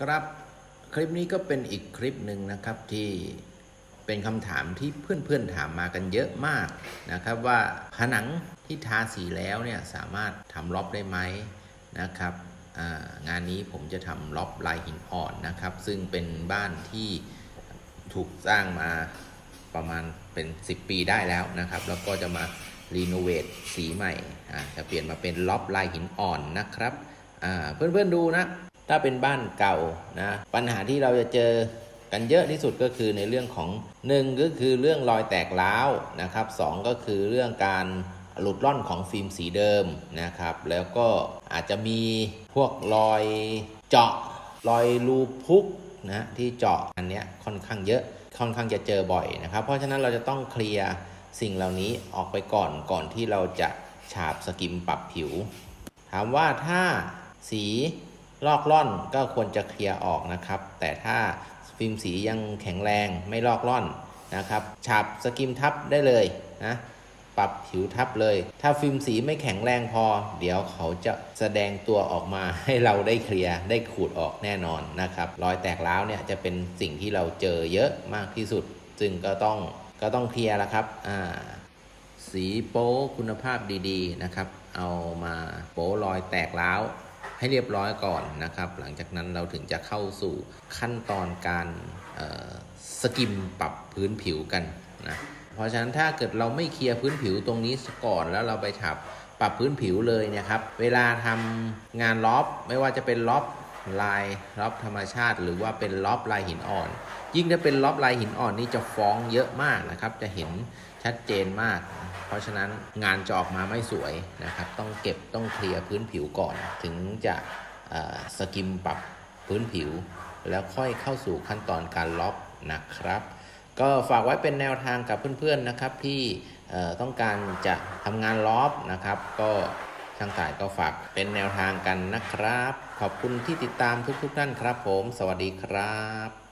ครับคลิปนี้ก็เป็นอีกคลิปหนึ่งนะครับที่เป็นคำถามที่เพื่อนๆถามมากันเยอะมากนะครับ ว่าผนังที่ทาสีแล้วเนี่ยสามารถทำล็อบได้ไหมนะครับงานนี้ผมจะทำล็อบลายหินอ่อนนะครับ ซึ่งเป็นบ้านที่ถูกสร้างมาประมาณเป็น 10 ปีได้แล้วนะครับ แล้วก็จะมารีโนเวทสีใหม่จะเปลี่ยนมาเป็นล็อบลายหินอ่อนนะครับเพื่อนๆดูนะ ถ้าเป็นบ้านเก่านะปัญหาที่เราจะเจอกันเยอะที่สุดก็คือในเรื่องของ 1 ก็คือเรื่องรอยแตกร้าวนะครับสองก็คือเรื่องการหลุดร่อนของฟิล์มสีเดิมนะครับ แล้วก็อาจจะมีพวกรอยเจาะรอยรูพุกนะที่เจาะอันเนี้ยค่อนข้างเยอะค่อนข้างจะเจอบ่อยนะครับ เพราะฉะนั้นเราจะต้องเคลียร์สิ่งเหล่านี้ออกไปก่อนก่อนที่เราจะฉาบสกิมปรับผิว ถามว่าถ้าสี ลอกล่อนก็ควรจะเคลียร์ออกนะครับ แต่ถ้าฟิล์มสียังแข็งแรงไม่ลอกล่อนนะครับฉาบสกิมทับได้เลยนะปรับผิวทับเลย ถ้าฟิล์มสีไม่แข็งแรงพอ เดี๋ยวเขาจะแสดงตัวออกมาให้เราได้เคลียร์ได้ขูดออกแน่นอนนะครับรอยแตกร้าวเนี่ยจะเป็นสิ่งที่เราเจอเยอะมากที่สุด ซึ่งก็ต้องก็ต้องเคลียร์ละครับอ่าสีโป๊คุณภาพดีๆนะครับ เอามาโป๊รอยแตกร้าว ให้เรียบร้อยก่อนนะครับ หลังจากนั้นเราถึงจะเข้าสู่ขั้นตอนการสกิมปรับพื้นผิวกันนะเพราะฉะนั้นถ้าเกิดเราไม่เคลียร์พื้นผิวตรงนี้ก่อนแล้วเราไปถับปรับพื้นผิวเลยเนะครับ เวลาทำงานล็อบไม่ว่าจะเป็นล็อบลายล็อบธรรมชาติ หรือว่าเป็นล็อบลายหินอ่อน ยิ่งถ้าเป็นล็อบลายหินอ่อนนี่จะฟ้องเยอะมากนะครับ จะเห็นชัดเจนมาก เพราะฉะนั้นงานจะออกมาไม่สวยนะครับ ต้องเก็บต้องเคลียร์พื้นผิวก่อน ถึงจะสกิมปรับพื้นผิว แล้วค่อยเข้าสู่ขั้นตอนการล็อบนะครับ ก็ฝากไว้เป็นแนวทางกับเพื่อนๆนะครับที่ต้องการจะทำงานล็อบนะครับ ก็ช่างต่ายก็ฝากเป็นแนวทางกันนะครับ ขอบคุณที่ติดตามทุกๆท่านครับผม สวัสดีครับ